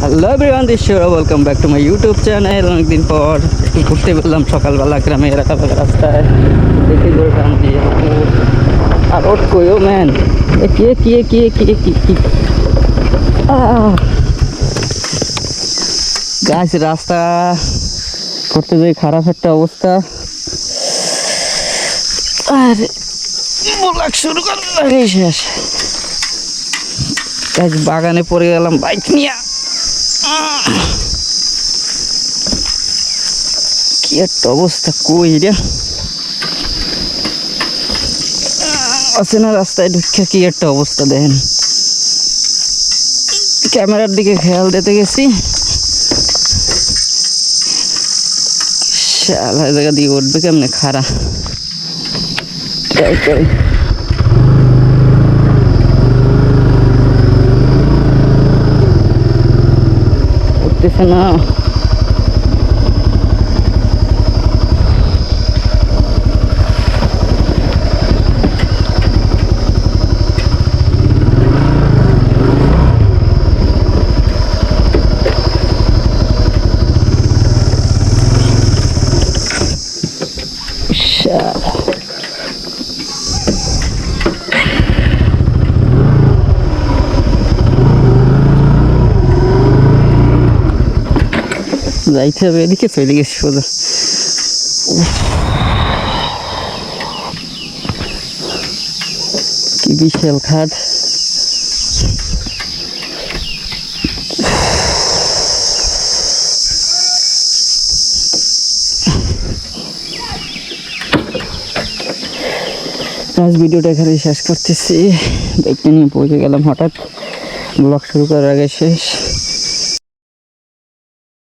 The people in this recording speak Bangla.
Hello everyone this welcome back to my YouTube channel অনেকদিন পর একটু ঘুরতে বেরলাম সকালবেলা গ্রামে এলাকা রাস্তায়, দেখি ঘুরলাম দিয়ে আর ওট কইও ম্যান কে কে কে কে কে। গাছ, রাস্তা, করতে যাই খারাপ একটা অবস্থা। আর ব্লগ শুরু আগেই শেষ। গাছ বাগানে পড়ে গেলাম বাইক নিয়ে। কি একটা অবস্থা, কই রে? আছে না রাস্তায় ঢুকে কি একটা অবস্থা দেখেন। ক্যামেরার দিকে খেয়াল দিতে গেছি। শালা জায়গা দিয়ে উঠবে কেমনে খারা ট্রাই করি উঠতেছে না শালা যাইতে হবে এদিকে চলে গেছি সোজা কি বিশাল খাট আজ ভিডিওটা এখানে শেষ করতেছি। বাইকটা নিয়ে পৌঁছে গেলাম হঠাৎ। ব্লগ শুরু করার আগে শেষ।